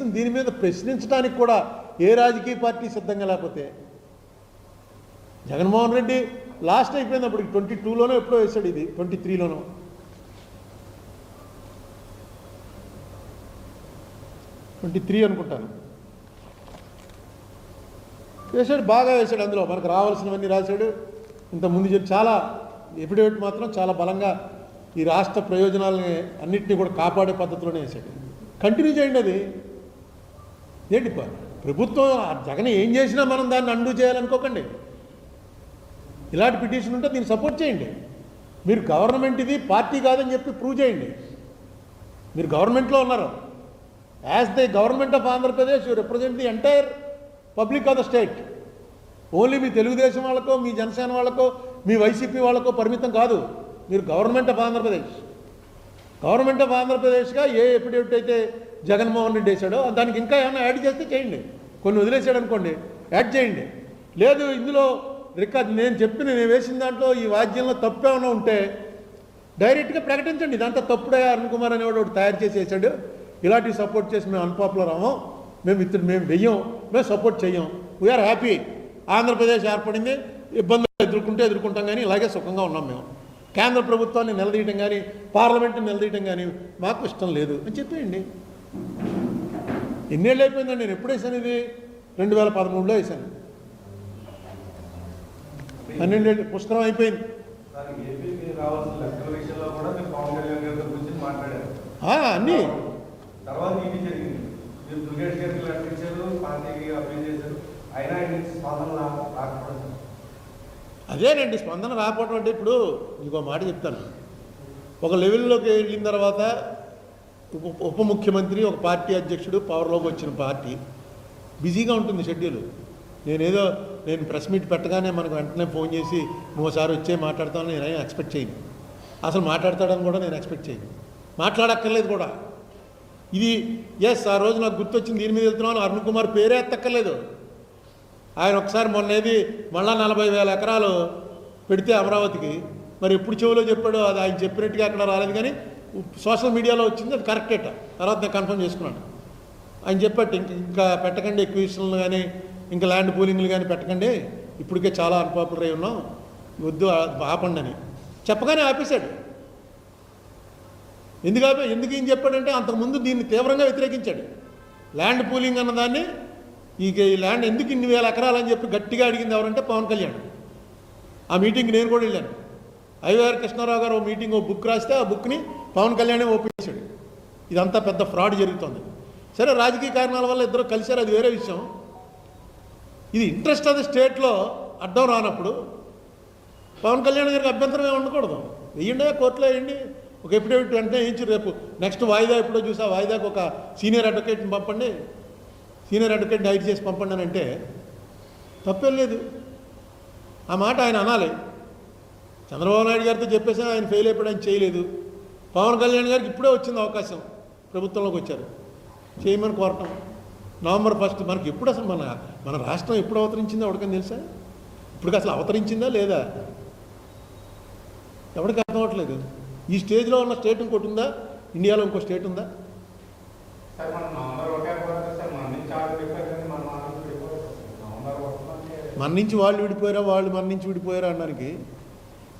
కనీసం దీని మీద ప్రశ్నించడానికి కూడా ఏ రాజకీయ పార్టీ సిద్ధంగా లేకపోతే? జగన్మోహన్ రెడ్డి లాస్ట్ అయిపోయింది అప్పుడు ట్వంటీ టూలోనో ఎప్పుడో వేశాడు ఇది ట్వంటీ త్రీలోనో. ట్వంటీ త్రీ అనుకుంటాను. వేశాడు బాగా వేశాడు అందులో. మనకు రావాల్సినవన్నీ రాశాడు. ఇంతకుముందు ముందు చెప్పి చాలా ఎఫిడేవిట్ మాత్రం చాలా బలంగా ఈ రాష్ట్ర ప్రయోజనాలని అన్నింటినీ కూడా కాపాడే పద్ధతిలోనే వేశాడు. కంటిన్యూ చేయండి అది. ఏంటి ప్రభుత్వం ఆ జగన్ ఏం చేసినా మనం దాన్ని అండూ చేయాలనుకోకండి. ఇలాంటి పిటిషన్ ఉంటే దీన్ని సపోర్ట్ చేయండి. మీరు గవర్నమెంట్ ఇది పార్టీ కాదని చెప్పి ప్రూవ్ చేయండి. మీరు గవర్నమెంట్లో ఉన్నారు. As the government of Andhra Pradesh you represent the entire public of the state only మీ తెలుగుదేశం వాళ్ళకో మీ జనసేన వాళ్ళకో మీ వైసీపీ వాళ్ళకో పరిమితం కాదు. మీరు government of Andhra Pradesh government of ఆంధ్రప్రదేశ్గా A affidavit అయితే జగన్మోహన్ రెడ్డి వేశాడో దానికి ఇంకా ఏమైనా యాడ్ చేస్తే చేయండి. కొన్ని వదిలేసాడు అనుకోండి యాడ్ చేయండి. లేదు ఇందులో రికార్డ్ నేను చెప్పిన నేను వేసిన దాంట్లో ఈ వాద్యంలో తప్పు ఏమైనా ఉంటే డైరెక్ట్గా ప్రకటించండి. ఇదంతా తప్పుడే అరుణ్ కుమార్ అనేవాడు ఒకటి తయారు చేసి వేసాడు ఇలాంటివి సపోర్ట్ చేసి మేము అన్పాపులర్ అవ్వం. మేము ఇతను మేము వెయ్యం. మేము సపోర్ట్ చెయ్యం. వీఆర్ హ్యాపీ ఆంధ్రప్రదేశ్ ఏర్పడింది. ఇబ్బందులు ఎదుర్కొంటే ఎదుర్కొంటాం కానీ ఇలాగే సుఖంగా ఉన్నాం మేము. కేంద్ర ప్రభుత్వాన్ని నిలదీయటం కానీ పార్లమెంట్ని నిలదీయటం కానీ మాకు ఇష్టం లేదు అని చెప్పేయండి. ఎన్నేళ్ళు అయిపోయిందండి? నేను ఎప్పుడు వేసాను ఇది? రెండు వేల పదమూడులో వేసాను పన్నెండేళ్ళు పుస్తకం అయిపోయింది. అన్నీ. తర్వాత అదేనండి స్పందన రాకపోవడం అంటే ఇప్పుడు ఇంకో మాట చెప్తాను. ఒక లెవెల్లోకి వెళ్ళిన తర్వాత ఉప ఉప ముఖ్యమంత్రి ఒక పార్టీ అధ్యక్షుడు పవర్లోకి వచ్చిన పార్టీ బిజీగా ఉంటుంది షెడ్యూల్. నేనేదో నేను ప్రెస్ మీట్ పెట్టగానే మనకు వెంటనే ఫోన్ చేసి నువ్వు వచ్చే మాట్లాడతానని నేనేం ఎక్స్పెక్ట్ చేయను. అసలు మాట్లాడతాడని కూడా నేను ఎక్స్పెక్ట్ చేయను. మాట్లాడక్కర్లేదు కూడా. ఇది ఎస్ ఆ రోజు నాకు గుర్తొచ్చింది దీని మీద వెళ్తున్నాను అరుణ్ కుమార్ పేరే ఎత్తక్కర్లేదు. ఆయన ఒకసారి మొన్నది మళ్ళా నలభై వేల ఎకరాలు పెడితే అమరావతికి. మరి ఎప్పుడు చెవిలో చెప్పాడో అది ఆయన చెప్పినట్టుగా అక్కడ రాలేదు కానీ సోషల్ మీడియాలో వచ్చింది అది కరెక్టేట తర్వాత నేను కన్ఫర్మ్ చేసుకున్నాను. ఆయన చెప్పట్టు ఇంక ఇంకా పెట్టకండి ఎక్విషన్లు కానీ ఇంకా ల్యాండ్ పూలింగ్లు కానీ పెట్టకండి. ఇప్పటికే చాలా అన్పాపులర్ అయి ఉన్నాం. వద్దు ఆపండి అని. చెప్పగానే ఆపేశాడు. ఎందుకు ఆపే ఎందుకు ఏం చెప్పాడంటే అంతకుముందు దీన్ని తీవ్రంగా వ్యతిరేకించాడు. ల్యాండ్ పూలింగ్ అన్నదాన్ని ఇక ఈ ల్యాండ్ ఎందుకు ఇన్ని వేల ఎకరాలని చెప్పి గట్టిగా అడిగింది ఎవరంటే పవన్ కళ్యాణ్. ఆ మీటింగ్ నేను కూడా వెళ్ళాను. ఐవీఆర్ కృష్ణారావు గారు ఓ మీటింగ్ ఓ బుక్ రాస్తే ఆ బుక్ని పవన్ కళ్యాణే ఓపెన్ ఇదంతా పెద్ద ఫ్రాడ్ జరుగుతుంది. సరే రాజకీయ కారణాల వల్ల ఇద్దరు కలిశారు అది వేరే విషయం. ఇది ఇంట్రెస్ట్ అది స్టేట్లో అడ్డం రానప్పుడు పవన్ కళ్యాణ్ గారికి అభ్యంతరం ఏమి ఉండకూడదు. వెయ్యండి కోర్టులో వేయండి. ఒక ఎఫిడేవిట్ వెంటనే వేయించి రేపు. నెక్స్ట్ వాయిదా ఎప్పుడో చూసా వాయిదాకి ఒక సీనియర్ అడ్వకేట్ని పంపండి. సీనియర్ అడ్వకేట్ డైట్ చేసి పంపండి అని అంటే తప్పేం లేదు. ఆ మాట ఆయన అనాలి. చంద్రబాబు నాయుడు గారితో చెప్పేసి ఆయన ఫెయిల్ అయిపోయి ఆయన చేయలేదు. పవన్ కళ్యాణ్ గారికి ఇప్పుడే వచ్చింది అవకాశం. ప్రభుత్వంలోకి వచ్చారు. చేయమని కోరటం. నవంబర్ ఫస్ట్ మనకి ఎప్పుడు అసలు మన మన రాష్ట్రం ఎప్పుడు అవతరించిందో ఎవరికైనా తెలుసా? ఇప్పుడు అసలు అవతరించిందా లేదా? ఎవరికి అర్థం ఈ స్టేజ్లో ఉన్న స్టేట్ ఇంకోటి ఉందా? ఇండియాలో ఇంకో స్టేట్ ఉందా సార్ మన నవంబర్ ఒకే పోతుంది సార్ మన నుంచి ఆర్డర్ చెప్పారు కానీ మన ఆర్డర్ చెప్పారు నవంబర్ వస్తుందంటే మన నుంచి వాళ్ళు విడిపోయారా వాళ్ళు మన నుంచి విడిపోయారా అనడానికి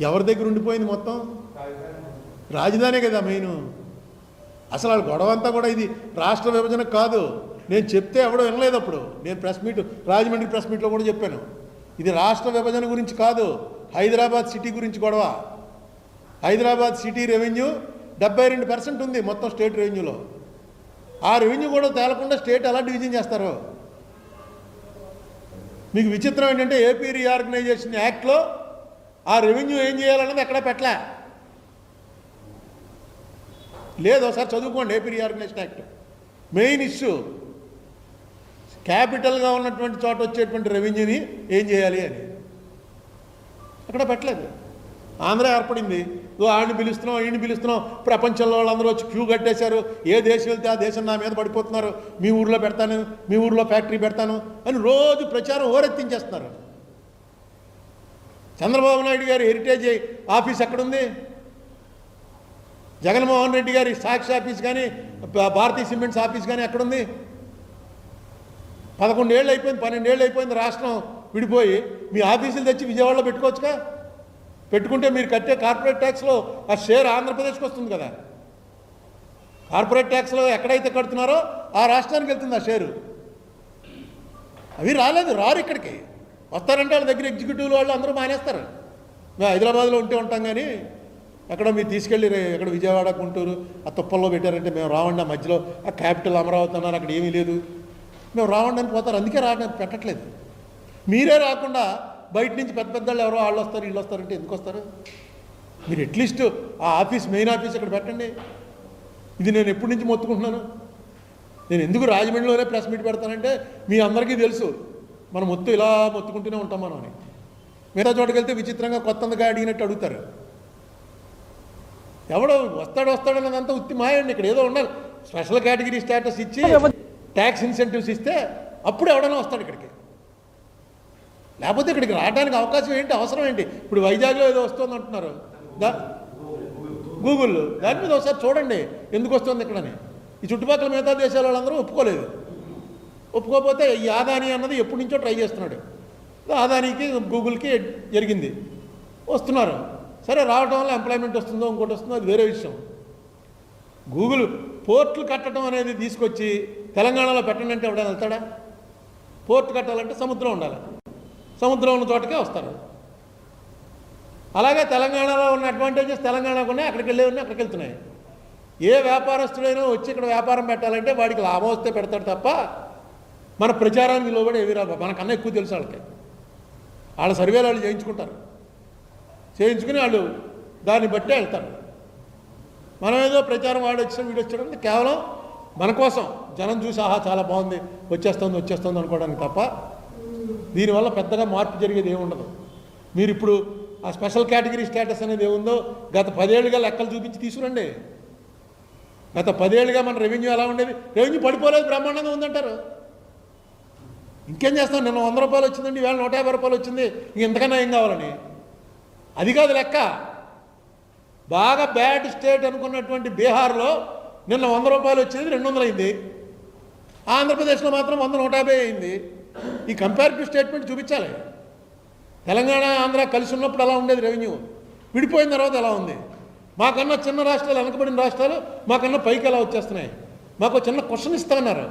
ఎవరి దగ్గర ఉండిపోయింది మొత్తం? రాజధాని రాజధానే కదా మెయిన్. అసలు వాళ్ళ గొడవ అంతా కూడా ఇది రాష్ట్ర విభజన కాదు. నేను చెప్తే ఎవడో వినలేదు అప్పుడు. నేను ప్రెస్ మీట్ రాజమండ్రి ప్రెస్ మీట్లో కూడా చెప్పాను. ఇది రాష్ట్ర విభజన గురించి కాదు. హైదరాబాద్ సిటీ గురించి గొడవ. హైదరాబాద్ సిటీ రెవెన్యూ డెబ్బై రెండు పర్సెంట్ ఉంది మొత్తం స్టేట్ రెవెన్యూలో. ఆ రెవెన్యూ కూడా తేలకుండా స్టేట్ ఎలా డివిజన్ చేస్తారు? మీకు విచిత్రం ఏంటంటే ఏపీ రీఆర్గనైజేషన్ యాక్ట్లో ఆ రెవెన్యూ ఏం చేయాలన్నది ఎక్కడ పెట్టలే. లేదు ఒకసారి చదువుకోండి AP reorganisation act. Main issue క్యాపిటల్గా ఉన్నటువంటి చోట వచ్చేటువంటి రెవెన్యూని ఏం చేయాలి అని. అక్కడ పెట్టలేదు. ఆంధ్ర ఏర్పడింది. ఆడిని పిలుస్తున్నాం ఈయన్ని పిలుస్తున్నాం. ప్రపంచంలో వాళ్ళందరూ వచ్చి క్యూ కట్టేశారు. ఏ దేశం వెళ్తే ఆ దేశం నా మీద పడిపోతున్నారు. మీ ఊర్లో పెడతాను మీ ఊర్లో ఫ్యాక్టరీ పెడతాను అని రోజు ప్రచారం ఓరెత్తించేస్తున్నారు. చంద్రబాబు నాయుడు గారి హెరిటేజ్ ఆఫీస్ ఎక్కడుంది? జగన్మోహన్ రెడ్డి గారి సాక్షి ఆఫీస్ కానీ భా- భారతీయ సిమెంట్స్ ఆఫీస్ కానీ ఎక్కడుంది? పదకొండేళ్ళు అయిపోయింది పన్నెండేళ్ళు అయిపోయింది రాష్ట్రం విడిపోయి మీ ఆఫీసులు తెచ్చి విజయవాడలో పెట్టుకోవచ్చుగా? పెట్టుకుంటే మీరు కట్టే కార్పొరేట్ ట్యాక్స్లో ఆ షేర్ ఆంధ్రప్రదేశ్కి వస్తుంది కదా. కార్పొరేట్ ట్యాక్స్లో ఎక్కడైతే కడుతున్నారో ఆ రాష్ట్రానికి వెళ్తుంది ఆ షేరు. అవి రాలేదు రారు ఇక్కడికి. వస్తారంటే వాళ్ళ దగ్గర ఎగ్జిక్యూటివ్ వాళ్ళు అందరూ మానేస్తారు. మేము హైదరాబాద్లో ఉంటే ఉంటాం కానీ ఎక్కడ మీరు తీసుకెళ్ళి ఎక్కడ విజయవాడ గుంటూరు ఆ తుప్పల్లో పెట్టారంటే మేము రావండి ఆ మధ్యలో ఆ క్యాపిటల్ అమరావతి అన్నారు అక్కడ ఏమీ లేదు. మేము రావండి అని పోతారు అందుకే రా పెట్టట్లేదు. మీరే రాకుండా బయట నుంచి పెద్ద పెద్ద వాళ్ళు ఎవరో వాళ్ళు వస్తారు వీళ్ళు వస్తారంటే ఎందుకు వస్తారు? మీరు అట్లీస్ట్ ఆ ఆఫీస్ మెయిన్ ఆఫీస్ ఇక్కడ పెట్టండి. ఇది నేను ఎప్పటి నుంచి మొత్తుకుంటున్నాను? నేను ఎందుకు రాజమండ్రిలోనే ప్రెస్ మీట్ పెడతానంటే మీ అందరికీ తెలుసు మనం మొత్తం ఇలా మొత్తుకుంటూనే ఉంటాం మనం అని. మిగతా చోటుకి వెళ్తే విచిత్రంగా కొత్తగా అడిగినట్టు అడుగుతారు. ఎవడో వస్తాడు వస్తాడు అన్నదంతా ఉత్తి మాయండి ఇక్కడ ఏదో ఉండాలి స్పెషల్ కేటగిరీ స్టేటస్ ఇచ్చి ట్యాక్స్ ఇన్సెంటివ్స్ ఇస్తే అప్పుడు ఎవడైనా వస్తాడు ఇక్కడికి. లేకపోతే ఇక్కడికి రావడానికి అవకాశం ఏంటి? అవసరం ఏంటి? ఇప్పుడు వైజాగ్లో ఏదో వస్తుంది అంటున్నారు. దా గూగుల్ దాని మీద ఒకసారి చూడండి. ఎందుకు వస్తుంది ఇక్కడని? ఈ చుట్టుపక్కల మిగతా దేశాల వాళ్ళందరూ ఒప్పుకోలేదు. ఒప్పుకోకపోతే ఈ ఆదాని అన్నది ఎప్పటి నుంచో ట్రై చేస్తున్నాడు. ఆదానికి గూగుల్కి జరిగింది. వస్తున్నారు. సరే రావడం వల్ల ఎంప్లాయ్మెంట్ వస్తుందో ఇంకోటి వస్తుందో అది వేరే విషయం. గూగుల్ పోర్ట్లు కట్టడం అనేది తీసుకొచ్చి తెలంగాణలో పెట్టండి అంటే ఎవడైనా వెళ్తాడా? పోర్ట్ కట్టాలంటే సముద్రం ఉండాలి. సముద్రం ఉన్న చోటకే వస్తారు. అలాగే తెలంగాణలో ఉన్న అడ్వాంటేజెస్ తెలంగాణకు ఉన్నాయి అక్కడికి వెళ్ళే ఉన్నాయి అక్కడికి వెళ్తున్నాయి. ఏ వ్యాపారస్తుడైనా వచ్చి ఇక్కడ వ్యాపారం పెట్టాలంటే వాడికి లాభం వస్తే పెడతాడు తప్ప మన ప్రచారానికి లోబడి ఏవి రాదు మనకన్నా ఎక్కువ తెలుసు వాళ్ళకి. వాళ్ళ సర్వేలు వాళ్ళు చేయించుకుంటారు. చేయించుకుని వాళ్ళు దాన్ని బట్టే వెళ్తారు. మనం ఏదో ప్రచారం వాడు వచ్చిన వీడు వచ్చాడు కేవలం మన కోసం జనం చూసి ఆహా చాలా బాగుంది వచ్చేస్తుంది వచ్చేస్తుంది అనుకోవడానికి తప్ప దీనివల్ల పెద్దగా మార్పు జరిగేది ఏముండదు. మీరు ఇప్పుడు ఆ స్పెషల్ కేటగిరీ స్టేటస్ అనేది ఏముందో గత పదేళ్ళుగా లెక్కలు చూపించి తీసుకురండి. గత పదేళ్ళుగా మన రెవెన్యూ ఎలా ఉండేది? రెవెన్యూ పడిపోలేదు బ్రహ్మాండంగా ఉందంటారు. ఇంకేం చేస్తాం? నిన్న వంద రూపాయలు వచ్చిందండి ఈవేళ నూట యాభై రూపాయలు వచ్చింది ఇంతకన్నా ఏం కావాలని? అది కాదు లెక్క. బాగా బ్యాడ్ స్టేట్ అనుకున్నటువంటి బీహార్లో నిన్న వంద రూపాయలు వచ్చేది రెండు వందలు అయింది. ఆంధ్రప్రదేశ్లో మాత్రం వంద నూట యాభై అయింది. ఈ కంపారిటివ్ స్టేట్మెంట్ చూపించాలి. తెలంగాణ ఆంధ్ర కలిసి ఉన్నప్పుడు ఎలా ఉండేది రెవెన్యూ విడిపోయిన తర్వాత ఎలా ఉంది? మాకన్నా చిన్న రాష్ట్రాలు వెనకబడిన రాష్ట్రాలు మాకన్నా పైకి ఎలా వచ్చేస్తున్నాయి? మాకు ఒక చిన్న క్వశ్చన్ ఇస్తామన్నారు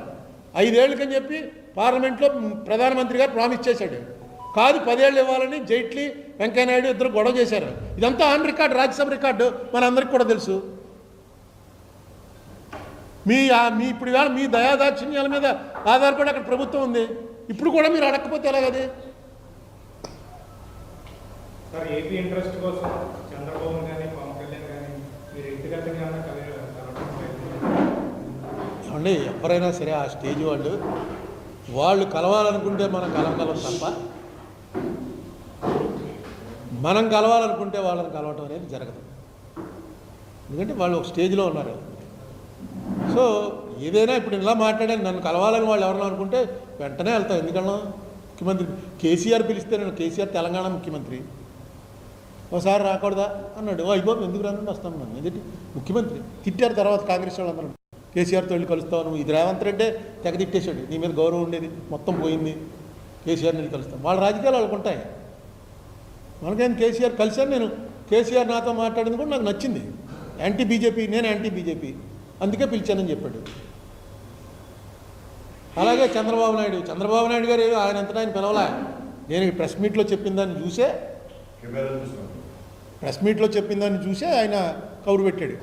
ఐదేళ్ళకని చెప్పి పార్లమెంట్లో ప్రధానమంత్రి గారు ప్రామిస్ చేశాడు. కాదు పదేళ్ళు ఇవ్వాలని జైట్లీ వెంకయ్యనాయుడు ఇద్దరు గొడవ చేశారు. ఇదంతా ఆన్ రికార్డు రాజ్యసభ రికార్డు మనందరికీ కూడా తెలుసు. మీ మీ ఇప్పుడు మీ దయాదాక్షిణ్యాల మీద ఆధారపడి అక్కడ ప్రభుత్వం ఉంది. ఇప్పుడు కూడా మీరు అడగకపోతే ఎలాగది ఏమండి ఎవరైనా సరే ఆ స్టేజ్ వాళ్ళు వాళ్ళు కలవాలనుకుంటే మనం కలవగలం తప్ప మనం కలవాలనుకుంటే వాళ్ళని కలవటం అనేది జరగదు. ఎందుకంటే వాళ్ళు ఒక స్టేజ్లో ఉన్నారు. సో ఏదైనా ఇప్పుడు ఇలా మాట్లాడాను నన్ను కలవాలని వాళ్ళు ఎవరన్నా అనుకుంటే వెంటనే వెళ్తాం. ఎందుకన్నా? ముఖ్యమంత్రి కేసీఆర్ పిలిస్తే నేను కేసీఆర్ తెలంగాణ ముఖ్యమంత్రి. ఒకసారి రాకూడదా? అన్నాడు. "ఓ, అయిపోయి ఎందుకు రాను వస్తాను నన్ను ఎందుకంటే ముఖ్యమంత్రి తిట్టారు తర్వాత కాంగ్రెస్ వాళ్ళు అందరూ కేసీఆర్తో వెళ్ళి కలుస్తాను ఇది రేవంత్ రెడ్డే తెగ తిట్టేశాడు. నీ మీద గౌరవం ఉండేది. మొత్తం పోయింది. కేసీఆర్ని వెళ్ళి కలుస్తాం. వాళ్ళ రాజకీయాలు వాళ్ళకు ఉంటాయి. మనకేం కేసీఆర్ కలిశాను నేను. కేసీఆర్ నాతో మాట్లాడింది కూడా నాకు నచ్చింది. యాంటీ బీజేపీ నేను యాంటీ బీజేపీ అందుకే పిలిచానని చెప్పాడు. అలాగే చంద్రబాబు నాయుడు. చంద్రబాబు నాయుడు గారు ఏమో ఆయన అంతటా ఆయన పిలవలా. నేను ప్రెస్ మీట్లో చెప్పిన దాన్ని చూసే ప్రెస్ మీట్లో చెప్పిన దాన్ని చూసే ఆయన కౌరు పెట్టాడు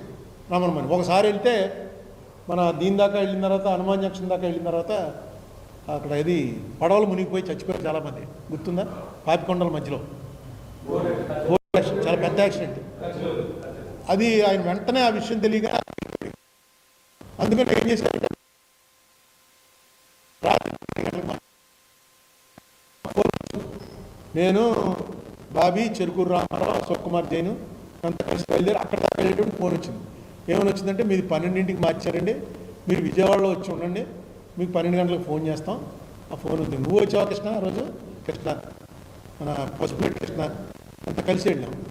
రమణమని ఒకసారి వెళ్తే మన దీని దాకా వెళ్ళిన తర్వాత హనుమాన్ జంక్షన్ దాకా వెళ్ళిన తర్వాత అక్కడ ఇది పడవలు మునిగిపోయి చచ్చిపోయారు చాలామంది. గుర్తుందా? పాపికొండల మధ్యలో. చాలా పెద్ద యాక్సిడెంట్. అది ఆయన వెంటనే ఆ విషయం తెలియక అందుకని ఏం చేశారంటే నేను బాబీ చెరుకూరు రామారావు అశోక్ కుమార్ జైను అంత కలిసి బయలుదేరి అక్కడ వెళ్ళేటువంటి వెళ్ళేటప్పుడు ఫోన్ వచ్చింది. ఏమని వచ్చిందంటే మీది పన్నెండింటికి మార్చారండి. మీరు విజయవాడలో వచ్చి ఉండండి. మీకు పన్నెండు గంటలకు ఫోన్ చేస్తాం. ఆ ఫోన్ ఉంది. నువ్వు వచ్చావా కృష్ణ ఆ రోజు? కృష్ణ. మన పసుపు కృష్ణ. అంత కలిసి వెళ్ళాం.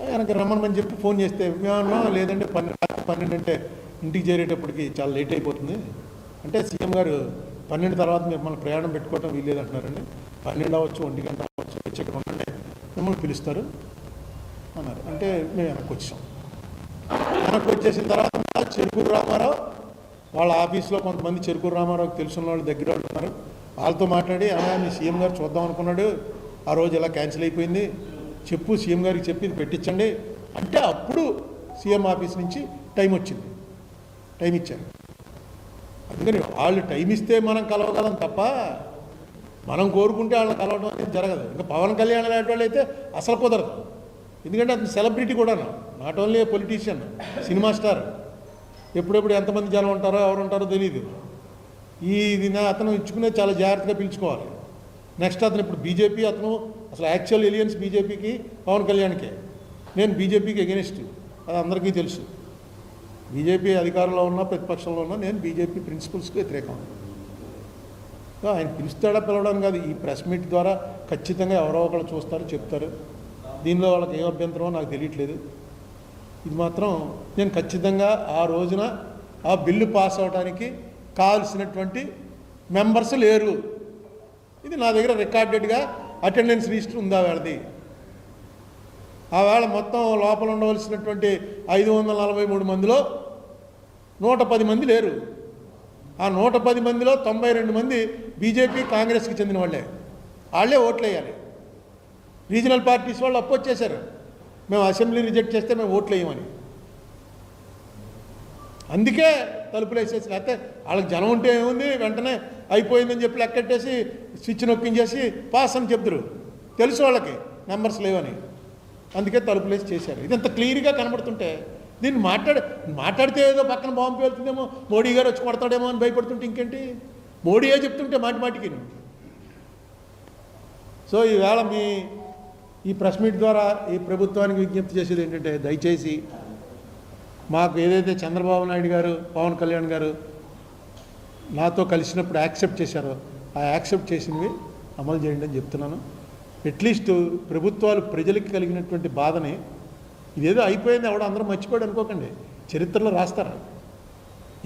వెనక రమ్మని చెప్పి ఫోన్ చేస్తే మేము లేదంటే పన్నెండు పన్నెండు అంటే ఇంటికి చేరేటప్పటికి చాలా లేట్ అయిపోతుంది. అంటే సీఎం గారు పన్నెండు తర్వాత మిమ్మల్ని ప్రయాణం పెట్టుకోవటం వీల్లేదు అంటున్నారండి పన్నెండు అవ్వచ్చు ఒంటి గంట అవ్వచ్చు వచ్చి ఇక్కడ ఉండండి మిమ్మల్ని పిలుస్తారు అన్నారు. అంటే మేము వెనక్కి వచ్చాం. వెనక్కి వచ్చేసిన తర్వాత చెరుకూరు రామారావు వాళ్ళ ఆఫీస్లో కొంతమంది చెరుకూరు రామారావుకి తెలిసిన వాళ్ళు దగ్గర వాళ్ళు ఉన్నారు. వాళ్ళతో మాట్లాడి ఆయన మీ సీఎం గారు చూద్దాం అనుకున్నాడు. ఆ రోజు ఇలా క్యాన్సిల్ అయిపోయింది. చెప్పు సీఎం గారికి చెప్పి ఇది పెట్టించండి. అంటే అప్పుడు సీఎం ఆఫీస్ నుంచి టైం వచ్చింది. టైం ఇచ్చారు. అందుకని వాళ్ళు టైం ఇస్తే మనం కలవగలం తప్ప మనం కోరుకుంటే వాళ్ళని కలవడం అనేది జరగదు. ఇంకా పవన్ కళ్యాణ్ లాంటి వాళ్ళు అయితే అసలు కుదరదు. ఎందుకంటే అతను సెలబ్రిటీ కూడా not only politician cinema star. ఎప్పుడెప్పుడు ఎంతమంది జనం ఉంటారో ఎవరు ఉంటారో తెలియదు ఈ ఇది నా అతను ఇచ్చుకునే చాలా జాగ్రత్తగా పిలుచుకోవాలి. నెక్స్ట్ అతను ఇప్పుడు బీజేపీ అతను అసలు యాక్చువల్ ఎలియన్స్ బీజేపీకి పవన్ కళ్యాణ్కే. నేను బీజేపీకి ఎగెనిస్ట్ అది అందరికీ తెలుసు. బీజేపీ అధికారంలో ఉన్నా ప్రతిపక్షంలో ఉన్నా నేను బీజేపీ ప్రిన్సిపల్స్కి వ్యతిరేకం. ఆయన పిలుస్తాడా పిలవడం కాదు. ఈ ప్రెస్ మీట్ ద్వారా ఖచ్చితంగా ఎవరో ఒకరు చూస్తారు చెప్తారు. దీనిలో వాళ్ళకి ఏం అభ్యంతరమో నాకు తెలియట్లేదు. ఇది మాత్రం నేను ఖచ్చితంగా ఆ రోజున ఆ బిల్లు పాస్ అవడానికి కావాల్సినటువంటి మెంబర్స్ లేరు. ఇది నా దగ్గర రికార్డెడ్గా అటెండెన్స్ రిజిస్టర్ ఉందా వేళది ఆ వేళ మొత్తం లోపల ఉండవలసినటువంటి ఐదు వందల నలభై మూడు మందిలో నూట పది మంది లేరు. ఆ నూట పది మందిలో తొంభై రెండు మంది బీజేపీ కాంగ్రెస్కి చెందిన వాళ్ళే. వాళ్ళే ఓట్లు వేయాలి రీజనల్ పార్టీస్ వాళ్ళు అపోజ్ చేశారు మేము అసెంబ్లీ రిజెక్ట్ చేస్తే మేము ఓట్లు వేయమని అందుకే తలుపులు వేసేసి లేకపోతే వాళ్ళకి జనం ఉంటే ఏముంది? వెంటనే అయిపోయిందని చెప్పి లెక్కెట్టేసి స్విచ్ నొక్కించేసి పాస్ అని చెప్తారు. తెలుసు వాళ్ళకి. నెంబర్స్ లేవని. అందుకే తలుపులేసి చేశారు. ఇదంత క్లియర్గా కనబడుతుంటే దీన్ని మాట్లాడి మాట్లాడితే ఏదో పక్కన బాంబు పేలుతుందేమో మోడీ గారు వచ్చి కొడతాడేమో అని భయపడుతుంటే ఇంకేంటి? మోడీయే చెప్తుంటే మాటి మాటికి. సో ఈవేళ మీ ఈ ప్రెస్ మీట్ ద్వారా ఈ ప్రభుత్వానికి విజ్ఞప్తి చేసేది ఏంటంటే దయచేసి మాకు ఏదైతే చంద్రబాబు నాయుడు గారు పవన్ కళ్యాణ్ గారు నాతో కలిసినప్పుడు యాక్సెప్ట్ చేశారో ఆ యాక్సెప్ట్ చేసినవి అమలు చేయండి అని చెప్తున్నాను. అట్లీస్ట్ ప్రభుత్వాలు ప్రజలకి కలిగినటువంటి బాధని ఇదేదో అయిపోయింది ఎవడో అందరూ మర్చిపోయాడు అనుకోకండి. చరిత్రలో రాస్తారు.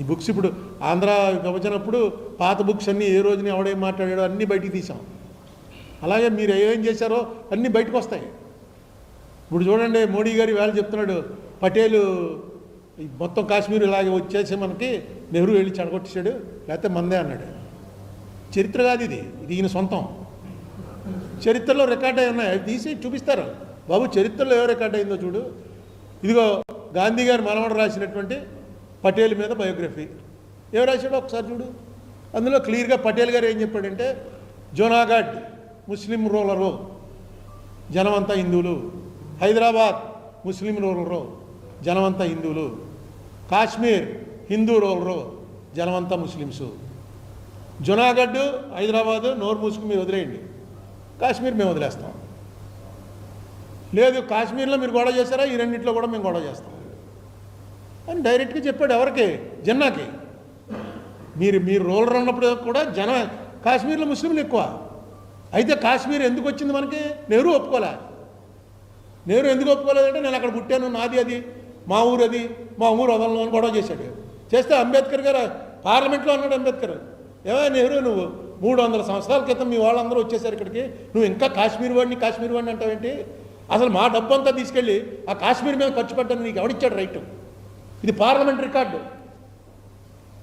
ఈ బుక్స్ ఇప్పుడు ఆంధ్ర విభజనప్పుడు పాత బుక్స్ అన్నీ ఏ రోజున ఎవడేం మాట్లాడాడో అన్నీ బయటికి తీసాం అలాగే మీరు ఏం చేశారో అన్నీ బయటకు వస్తాయి. ఇప్పుడు చూడండి మోడీ గారు వేళ చెప్తున్నాడు పటేలు ఈ మొత్తం కాశ్మీర్ ఇలాగే వచ్చేసి మనకి నెహ్రూ వెళ్ళి చెడగొట్టేశాడు లేకపోతే మందే అన్నాడు. చరిత్ర కాదు ఇది ఇది ఈయన సొంతం. చరిత్రలో రికార్డ్ అయి ఉన్నాయి అవి తీసి చూపిస్తారు. బాబు చరిత్రలో ఏ రికార్డ్ అయిందో చూడు. ఇదిగో గాంధీ గారు మనవడు రాసినటువంటి పటేల్ మీద బయోగ్రఫీ. ఏం రాశాడో ఒకసారి చూడు. అందులో క్లియర్గా పటేల్ గారు ఏం చెప్పాడంటే జోనాగఢ్ ముస్లిం రూలరు జనమంతా హిందువులు. హైదరాబాద్ ముస్లిం రూలరు జనమంతా హిందువులు. కాశ్మీర్ హిందూ రూలరు జనమంతా ముస్లిమ్స్. జునాగఢ్ హైదరాబాదు నోరు మూసుకు మీరు వదిలేయండి. కాశ్మీర్ మేము వదిలేస్తాం. లేదు కాశ్మీర్లో మీరు గొడవ చేశారా? ఈ రెండింటిలో కూడా మేము గొడవ చేస్తాం. అని డైరెక్ట్గా చెప్పాడు ఎవరికి? జన్నాకి. మీరు మీరు రూలర్ ఉన్నప్పుడు కూడా జన కాశ్మీర్లో ముస్లింలు ఎక్కువ. అయితే కాశ్మీర్ ఎందుకు వచ్చింది మనకి? నెహ్రూ ఒప్పుకోలే. నెహ్రూ ఎందుకు ఒప్పుకోలేదంటే నేను అక్కడ పుట్టాను నాది అది మా ఊరు అది మా ఊరు వదలను అని గొడవ చేశాడు. చేస్తే అంబేద్కర్ గారు పార్లమెంట్లో అన్నాడు అంబేద్కర్ ఏమో నెహ్రూ నువ్వు మూడు వందల సంవత్సరాల క్రితం మీ వాళ్ళందరూ వచ్చేసారు ఇక్కడికి. నువ్వు ఇంకా కాశ్మీర్ వాడిని కాశ్మీర్ వాడిని అంటావేంటి? అసలు మా డబ్బు అంతా తీసుకెళ్ళి ఆ కాశ్మీర్ మీద ఖర్చు పెట్టడానికి నీకు ఎవడిచ్చాడు రైట్? ఇది పార్లమెంట్ రికార్డు